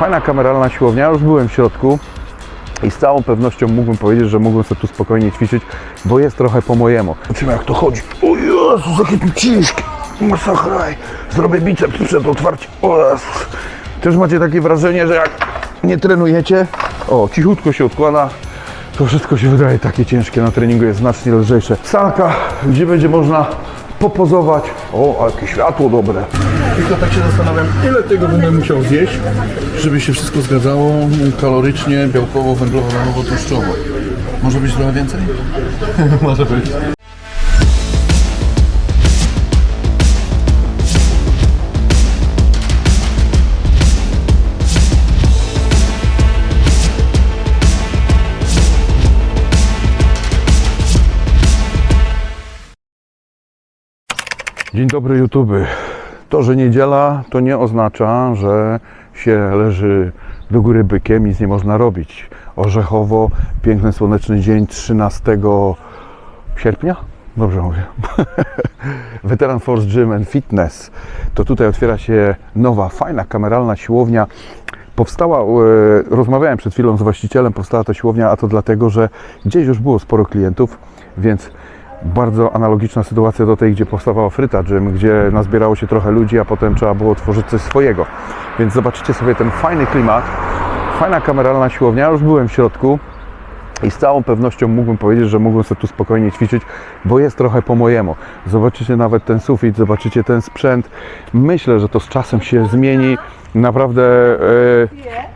Fajna kameralna siłownia, już byłem w środku i z całą pewnością mógłbym powiedzieć, że mógłbym sobie tu spokojnie ćwiczyć, bo jest trochę po mojemu. Zobaczymy jak to chodzi. O Jezus, jakie tu ciężkie. Masakra. Zrobię biceps przed otwarciem. O Jezus. Też macie takie wrażenie, że jak nie trenujecie, o, cichutko się odkłada, to wszystko się wydaje takie ciężkie. Na treningu jest znacznie lżejsze. Salka, gdzie będzie można popozować. O, a jakie światło dobre. Tylko tak się zastanawiam, ile tego będę musiał zjeść, żeby się wszystko zgadzało kalorycznie, białkowo, węglowo, tłuszczowo. Może być trochę więcej? Może być. Dzień dobry YouTube. To, że niedziela, to nie oznacza, że się leży do góry bykiem, nic nie można robić. Orzechowo, piękny słoneczny dzień 13 sierpnia? Dobrze mówię. Veteran Force Gym and Fitness. To tutaj otwiera się nowa, fajna, kameralna siłownia. Powstała, e, rozmawiałem przed chwilą z właścicielem, powstała ta siłownia, a to dlatego, że gdzieś już było sporo klientów, więc bardzo analogiczna sytuacja do tej, gdzie powstawała Fryta Gym, gdzie nazbierało się trochę ludzi, a potem trzeba było tworzyć coś swojego. Więc zobaczycie sobie ten fajny klimat, fajna kameralna siłownia, już byłem w środku i z całą pewnością mógłbym powiedzieć, że mógłbym sobie tu spokojnie ćwiczyć, bo jest trochę po mojemu. Zobaczycie nawet ten sufit, zobaczycie ten sprzęt. Myślę, że to z czasem się zmieni. Naprawdę e,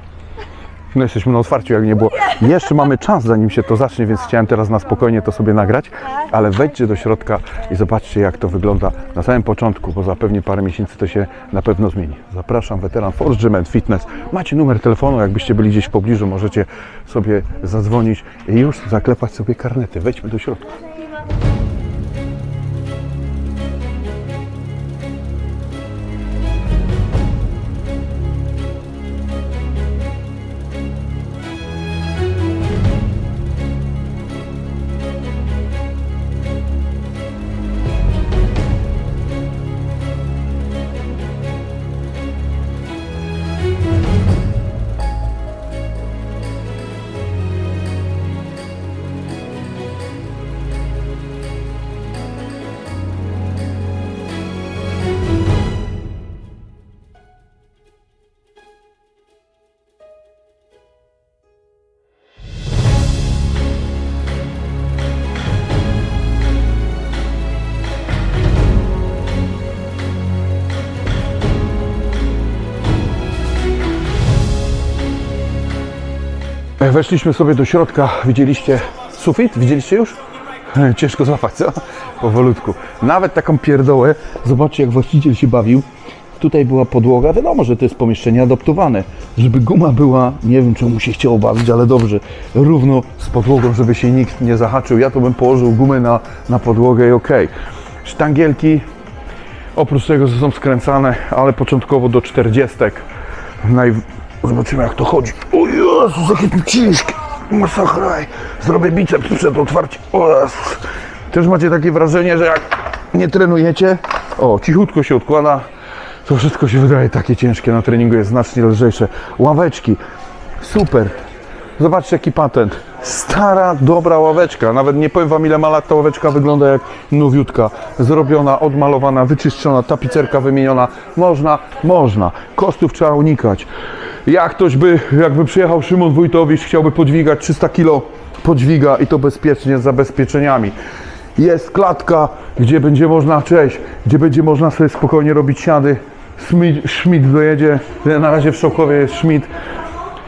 no jesteśmy na otwarciu, jak nie było. Jeszcze mamy czas, zanim się to zacznie, więc chciałem teraz na spokojnie to sobie nagrać, ale wejdźcie do środka i zobaczcie, jak to wygląda na samym początku, bo za pewnie parę miesięcy to się na pewno zmieni. Zapraszam, weteran Force Gym Fitness. Macie numer telefonu, jakbyście byli gdzieś w pobliżu, możecie sobie zadzwonić i już zaklepać sobie karnety. Wejdźmy do środka. Weszliśmy sobie do środka, widzieliście sufit? Widzieliście już? E, Ciężko złapać, co? Powolutku. Nawet taką pierdołę, zobaczcie jak właściciel się bawił. Tutaj była podłoga, wiadomo, że to jest pomieszczenie adoptowane. Żeby guma była, nie wiem czemu się chciało bawić, ale dobrze, równo z podłogą, żeby się nikt nie zahaczył. Ja to bym położył gumę na, na podłogę i okej. Sztangielki, oprócz tego, że są skręcane, ale początkowo do 40. Naj... Zobaczymy jak to chodzi. O Jezus, jakie tu ciężkie. Masakra. Zrobię biceps przed otwarciem. O Jezus. Też macie takie wrażenie, że jak nie trenujecie, o, cichutko się odkłada, to wszystko się wydaje takie ciężkie. Na treningu jest znacznie lżejsze. Ławeczki. Super. Zobaczcie jaki patent. Stara, dobra ławeczka. Nawet nie powiem wam ile ma lat ta ławeczka wygląda jak nowiutka. Zrobiona, odmalowana, wyczyszczona, tapicerka wymieniona. Można, można. Kosztów trzeba unikać. Jak ktoś by, jakby przyjechał Szymon Wójtowicz, chciałby podźwigać 300 kg, podźwiga i to bezpiecznie z zabezpieczeniami. Jest klatka, gdzie będzie można, cześć, gdzie będzie można sobie spokojnie robić siady. Schmidt, dojedzie, na razie w Szokowie jest Schmidt.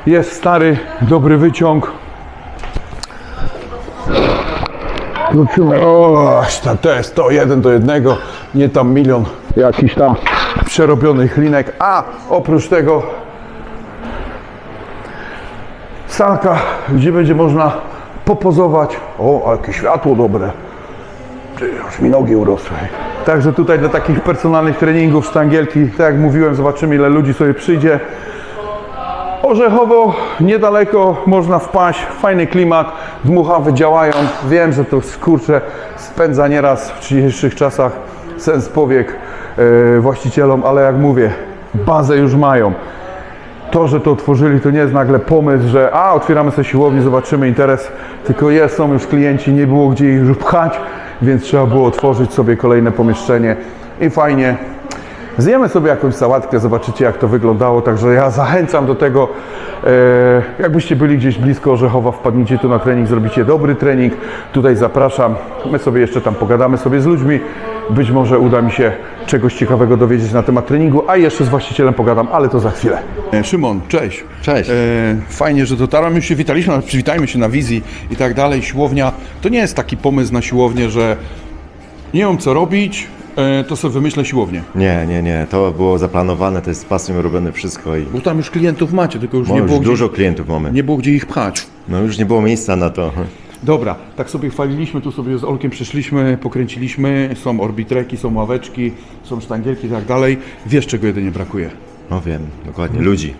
Jest stary, dobry wyciąg. Zobaczymy. O, to jest to jeden do jednego, nie tam milion jakiś tam przerobionych linek. A oprócz tego salka, gdzie będzie można popozować. O, jakie światło dobre. Aż mi nogi urosły. Także tutaj dla takich personalnych treningów sztangielki, tak jak mówiłem, zobaczymy ile ludzi sobie przyjdzie. Orzechowo, niedaleko można wpaść, fajny klimat, dmuchawy działają. Wiem, że to skurcze spędza nieraz w dzisiejszych czasach sens powiek e, właścicielom, ale jak mówię, bazę już mają. To, że to otworzyli, to nie jest nagle pomysł, że a, otwieramy sobie siłownię, zobaczymy interes, tylko jest, są już klienci, nie było gdzie ich już pchać, więc trzeba było otworzyć sobie kolejne pomieszczenie i fajnie. Zjemy sobie jakąś sałatkę, zobaczycie jak to wyglądało, także ja zachęcam do tego, e, jakbyście byli gdzieś blisko Orzechowa, wpadnijcie tu na trening, zrobicie dobry trening, tutaj zapraszam, my sobie jeszcze tam pogadamy sobie z ludźmi, być może uda mi się czegoś ciekawego dowiedzieć na temat treningu, a jeszcze z właścicielem pogadam, ale to za chwilę. Szymon, cześć. Cześć. E, fajnie, że dotarłem, już się witaliśmy, ale przywitajmy się na wizji i tak dalej, siłownia, to nie jest taki pomysł na siłownię, że nie wiem co robić, e, to sobie wymyślę siłownię. Nie, nie, nie, to było zaplanowane, to jest z pasją robione wszystko i Bo tam już klientów macie, tylko już no, nie już było, dużo gdzie, klientów mamy. nie było gdzie ich pchać. No już nie było miejsca na to. Dobra, tak sobie chwaliliśmy, tu sobie z Olkiem przyszliśmy, pokręciliśmy, są orbitreki, są ławeczki, są sztangielki i tak dalej. Wiesz czego jedynie brakuje? No wiem, dokładnie, ludzi.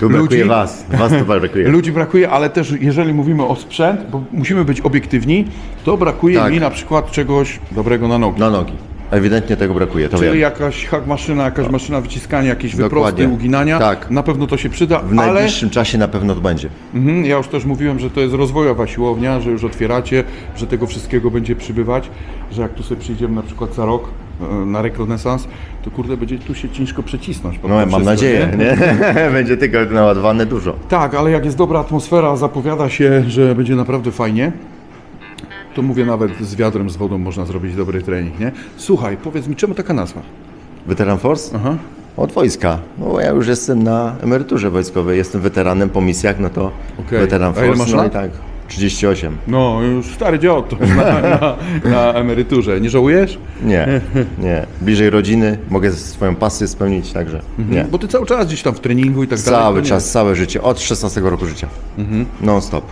Tu brakuje Ludzi? was, was tu brakuje. Ludzi brakuje, ale też jeżeli mówimy o sprzęt, bo musimy być obiektywni, to brakuje Tak. mi na przykład czegoś dobrego na nogi. Na nogi. Ewidentnie tego brakuje, to Czyli wiem. jakaś hak maszyna, jakaś maszyna wyciskania, jakieś wyprosty, uginania. Tak. Na pewno to się przyda, W ale najbliższym czasie na pewno to będzie. Mhm, ja już też mówiłem, że to jest rozwojowa siłownia, że już otwieracie, że tego wszystkiego będzie przybywać, że jak tu sobie przyjdziemy na przykład za rok e, na rekonesans, to kurde będzie tu się ciężko przecisnąć. No mam nadzieję, nie? będzie tego naładowane dużo. Tak, ale jak jest dobra atmosfera, zapowiada się, że będzie naprawdę fajnie, to mówię nawet z wiadrem, z wodą można zrobić dobry trening, nie? Słuchaj, powiedz mi, czemu taka nazwa? Veteran Force? Aha. Od wojska. No ja już jestem na emeryturze wojskowej, jestem weteranem po misjach, no to Okej. Veteran A ile Force, masz no lat? i tak. 38. No, już stary dziad na, na, na emeryturze. Nie żałujesz? Nie, nie. Bliżej rodziny, mogę swoją pasję spełnić, także nie. Bo ty cały czas gdzieś tam w treningu i tak dalej. to Cały nie- czas, całe życie, od 16 roku życia. Non stop.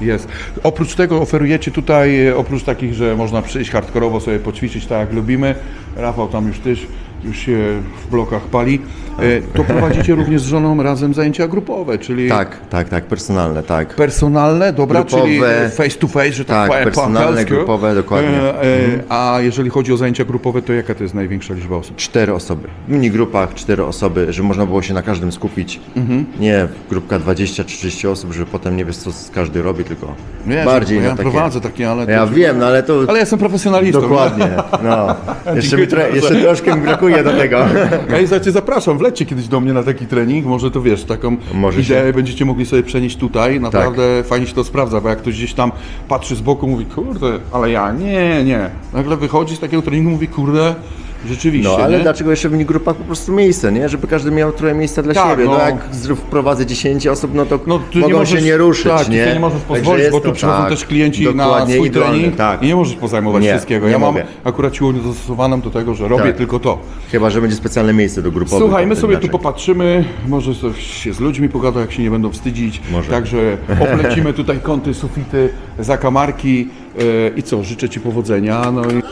Jest. Oprócz tego oferujecie tutaj, e, oprócz takich, że można przyjść hardkorowo sobie poćwiczyć tak jak lubimy, Rafał tam już też już się w blokach pali, e, to prowadzicie również z żoną razem zajęcia grupowe, czyli Tak, tak, tak, personalne, tak. personalne, dobra, Grupowe. czyli face to face, że tak, Tak, powiem, po personalne, angielsku. grupowe, dokładnie. E, e, A jeżeli chodzi o zajęcia grupowe, to jaka to jest największa liczba osób? Cztery osoby. W minigrupach cztery osoby, żeby można było się na każdym skupić. Nie grupka 20-30 osób, żeby potem nie wiesz co każdy robi, tylko Wiesz, bardziej bo na ja takie... prowadzę takie, ale... to- Ja wiem, no ale to... Ale ja jestem profesjonalistą. Dokładnie, no. Jeszcze, mi jeszcze troszkę mi brakuje do tego. Ej, za cię zapraszam, wlećcie kiedyś do mnie na taki trening, może to wiesz, taką Może ideę będziecie mogli sobie przenieść tutaj, naprawdę fajnie się to sprawdza, bo jak ktoś gdzieś tam patrzy z boku, mówi, kurde, ale ja, nie, nie. Nagle wychodzi z takiego treningu, mówi, kurde, rzeczywiście, No ale nie? dlaczego jeszcze w minigrupach po prostu miejsce, nie? Żeby każdy miał trochę miejsca dla Tak, siebie. No, no. jak wprowadzę 10 osób, no to No, mogą nie możesz, się nie ruszyć, tak, nie? nie możesz pozwolić, bo tu przychodzą tak, też klienci na swój idealne, trening tak. i nie możesz pozajmować Nie, wszystkiego. Ja mam akurat siłownię dostosowaną do tego, że robię Tak. tylko to. Chyba, że będzie specjalne miejsce do grupowych. Słuchaj, my sobie tu popatrzymy, może coś się z ludźmi pogada, jak się nie będą wstydzić. Może. Także oplecimy tutaj kąty, sufity, zakamarki e, i co, życzę Ci powodzenia. No i...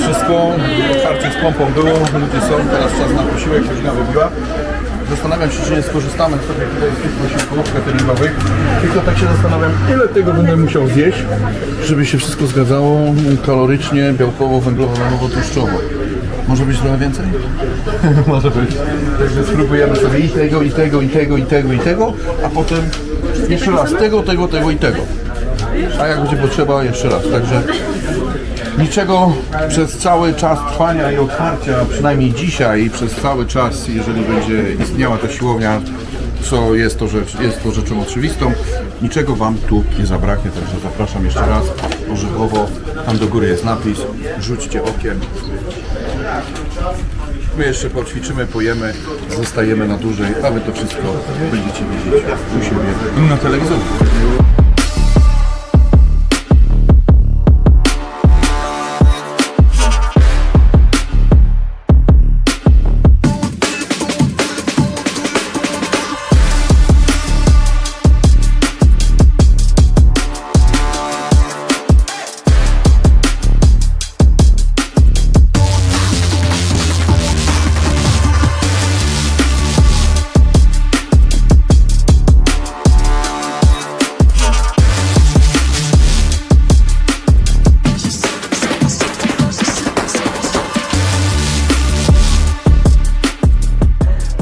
wszystko, otwarcie z pompą było, ludzie są, teraz czas na posiłek, godzina wybiła. Zastanawiam się, czy nie skorzystamy tutaj z tych posiłków cateringowych. Tylko tak się zastanawiam, ile tego będę musiał zjeść, żeby się wszystko zgadzało kalorycznie, białkowo, węglowo, węglowo, tłuszczowo. Może być trochę więcej? Może być. Także spróbujemy sobie i tego, i tego, i tego, i tego, i tego, a potem jeszcze raz tego, tego, tego i tego. A jak będzie potrzeba, jeszcze raz. Także Niczego przez cały czas trwania i otwarcia, przynajmniej dzisiaj i przez cały czas, jeżeli będzie istniała ta siłownia, co jest to, rzecz, jest to rzeczą oczywistą, niczego Wam tu nie zabraknie, także zapraszam jeszcze raz orzechowo, tam do góry jest napis, rzućcie okiem. My jeszcze poćwiczymy, pojemy, zostajemy na dłużej, a wy to wszystko będziecie widzieć u siebie na telewizorze.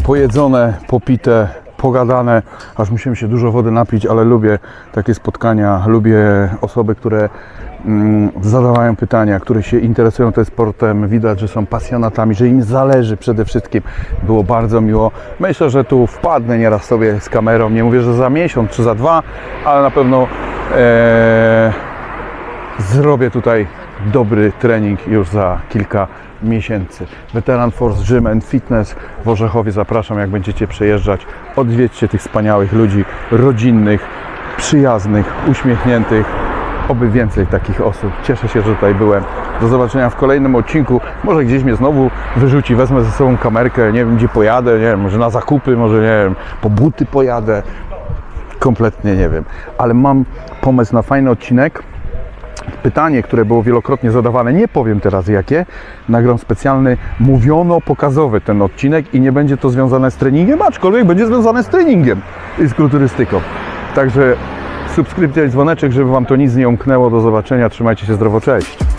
Pojedzone, popite, pogadane, aż musiałem się dużo wody napić, ale lubię takie spotkania, lubię osoby, które mm, zadawają pytania, które się interesują tym sportem, widać, że są pasjonatami, że im zależy przede wszystkim. Było bardzo miło. Myślę, że tu wpadnę nieraz sobie z kamerą, nie mówię, że za miesiąc czy za dwa, ale na pewno e, zrobię tutaj dobry trening już za kilka miesięcy. Veteran Force Gym and Fitness w Orzechowie zapraszam, jak będziecie przejeżdżać. Odwiedźcie tych wspaniałych ludzi, rodzinnych, przyjaznych, uśmiechniętych. Oby więcej takich osób. Cieszę się, że tutaj byłem. Do zobaczenia w kolejnym odcinku. Może gdzieś mnie znowu wyrzuci, wezmę ze sobą kamerkę, nie wiem gdzie pojadę, nie wiem, może na zakupy, może nie wiem, po buty pojadę. Kompletnie nie wiem. Ale mam pomysł na fajny odcinek pytanie, które było wielokrotnie zadawane, nie powiem teraz jakie, nagram specjalny mówiono-pokazowy ten odcinek i nie będzie to związane z treningiem, aczkolwiek będzie związane z treningiem i z kulturystyką. Także subskrypcja i dzwoneczek, żeby Wam to nic nie umknęło. Do zobaczenia, trzymajcie się zdrowo, cześć!